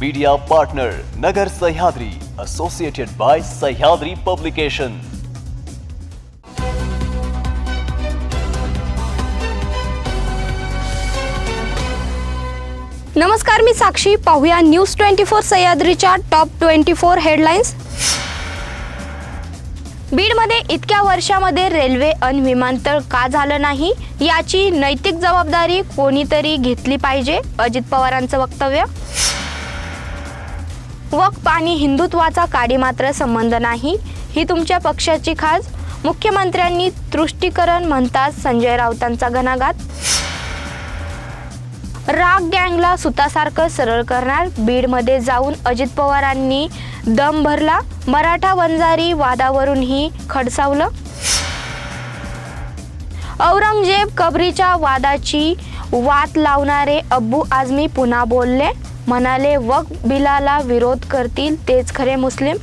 Media partner Nagar Sahyadri associated by Sahyadri publication नमस्कार मी साक्षी. पाहूया न्यूज ट्वेंटी फोर सह्याद्रीच्या टॉप ट्वेंटी फोर हेडलाईन्स बीडमध्ये इतक्या वर्षामध्ये रेल्वे अन विमानतळ का झालं नाही याची नैतिक जबाबदारी कोणीतरी घेतली पाहिजे अजित पवारांचं वक्तव्य? वक्फ आणि हिंदुत्वाचा काडी मात्र संबंध नाही ही तुमच्या पक्षाची खास. मुख्यमंत्र्यांनी तुष्टीकरण म्हणतात संजय राऊतांचा घणाघात. राग गँगला सुतासारखं सरळ करणार बीडमध्ये जाऊन अजित पवारांनी दम भरला मराठा वंजारी वादावरूनही खडसावलं. औरंगजेब कबरीच्या वादाची वात लावणारे अब्बू आझमी पुन्हा बोलले. म्हणाले वक बिलाला विरोध करतील तेच खरे मुस्लिम?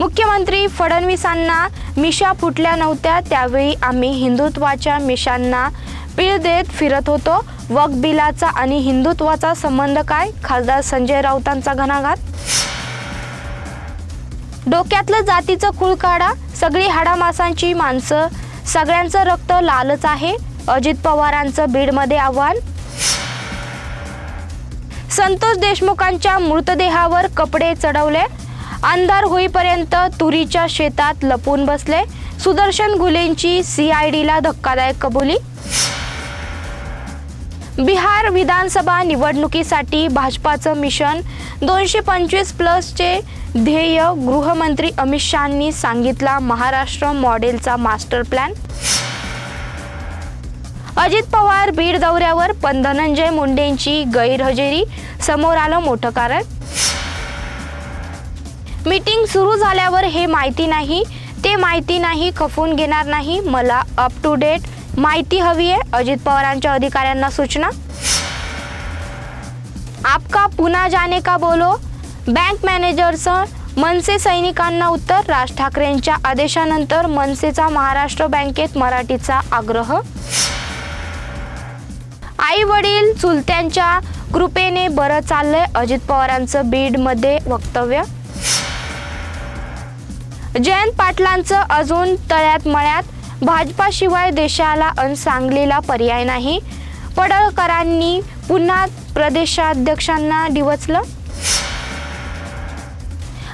मुख्यमंत्री फडणवीसांना मिशा फुटल्या नव्हत्या त्यावेळी आम्ही हिंदुत्वाच्या मिशांना पीळ देत फिरत होतो. वक बिलाचा आणि हिंदुत्वाचा संबंध काय? खासदार संजय राऊतांचा घणाघात? डोक्यातलं जातीचं खूळ काढा. सगळी हाडामासांची माणसं सगळ्यांचं रक्त लालच आहे. अजित पवारांचं बीडमध्ये आव्हान? संतोष देशमुखांच्या मृतदेहावर कपडे चढवले. अंधार होईपर्यंत तुरीच्या शेतात लपून बसले. सुदर्शन गुलेंची सीआयडीला धक्कादायक कबुली. बिहार विधानसभा निवडणुकीसाठी भाजपाचं मिशन. दोनशे पंचवीस प्लसचे ध्येय गृहमंत्री अमित शहांनी सांगितला महाराष्ट्र मॉडेलचा मास्टर प्लॅन. अजित पवार बीड दौऱ्यावर पण धनंजय मुंडेंची गैरहजेरी. समोर आलं मोठं कारण. मीटिंग सुरू झाल्यावर हे माहिती नाही. ते माहिती नाही खपून घेणार नाही. मला अप टू डेट माहिती हवी आहे अजित पवारांच्या अधिकाऱ्यांना सूचना. आपका पुन्हा जाने का बोलो? बँक मॅनेजरचं मनसे सैनिकांना उत्तर राज ठाकरेंच्या आदेशानंतर मनसेचा महाराष्ट्र बँकेत मराठीचा आग्रह. आई वडील चुलत्यांच्या कृपेने बरं चाललंय. अजित पवारांचं बीडमध्ये वक्तव्य. जयंत पाटलांचं अजून तळ्यात मळ्यात. भाजपाशिवाय देशाला अन सांगलीला पर्याय नाही. पडळकरांनी पुन्हा प्रदेशाध्यक्षांना डिवचलं.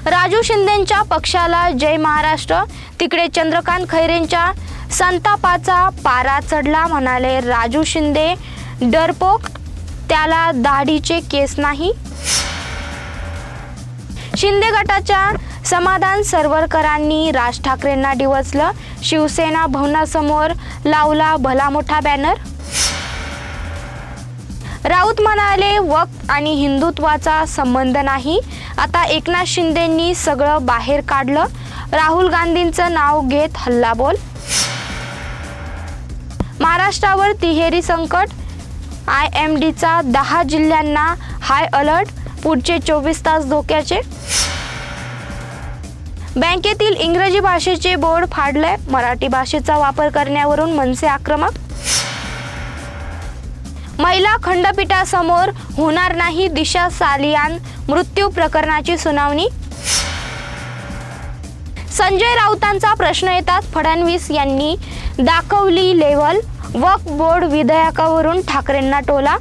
राजू शिंदेंच्या पक्षाला जय महाराष्ट्र. तिकडे चंद्रकांत खैरेंच्या संतापाचा पारा चढला म्हणाले राजू शिंदे. डरपोक त्याला दाढीचे केस नाही. शिंदे गटाच्या समाधान सरवरकरांनी राज ठाकरेंना डिवचलं शिवसेना भवनासमोर लावला भला मोठा बॅनर. राऊत म्हणाले वक्त आणि हिंदुत्वाचा संबंध नाही. आता एकनाथ शिंदेंनी सगळं बाहेर काढलं. राहुल गांधींचं नाव घेत हल्लाबोल. महाराष्ट्रावर तिहेरी संकट आय एम डीचा दहा जिल्ह्यांना हाय अलर्ट पुढचे चोवीस तास धोक्याचे. बँकेतील इंग्रजी भाषेचे बोर्ड फाडले मराठी भाषेचा वापर करण्यावरून मनसे आक्रमक. महिला खंडपीठासमोर होणार नाही दिशा सालियान मृत्यू प्रकरणाची सुनावणी. संजय राऊतांचा प्रश्न येतात फडणवीस यांनी दाखवली लेवल वक्फ बोर्ड विधेयकावरून ठाकरेंना टोला.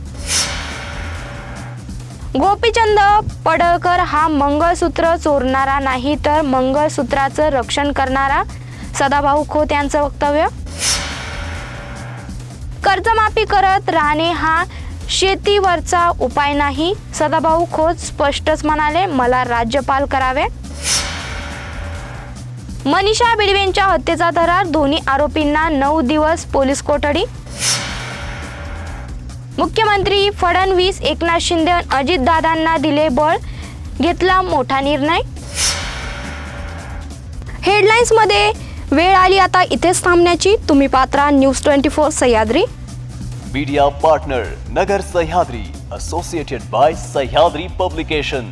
गोपीचंद पडळकर हा मंगळसूत्र चोरणारा नाही तर मंगळसूत्राचं रक्षण करणारा. सदाभाऊ खोत यांचं वक्तव्य. कर्जमाफी करत राहणे हा शेतीवरचा उपाय नाही. सदाभाऊ खोत स्पष्टच म्हणाले मला राज्यपाल करावे. मनीषा बिडवेंच्या हत्येचा थरार. दोन्ही आरोपींना नऊ दिवस पोलीस कोठडी. मुख्यमंत्री फडणवीस एकनाथ शिंदे अजितदादांना दिले बळ. घेतला मोठा निर्णय. हेडलाईन्समध्ये वेळ आली आता इथेच थांबण्याची. तुम्ही Patra news twenty four Sahyadri. Media partner Nagar Sahyadri associated by Sahyadri publication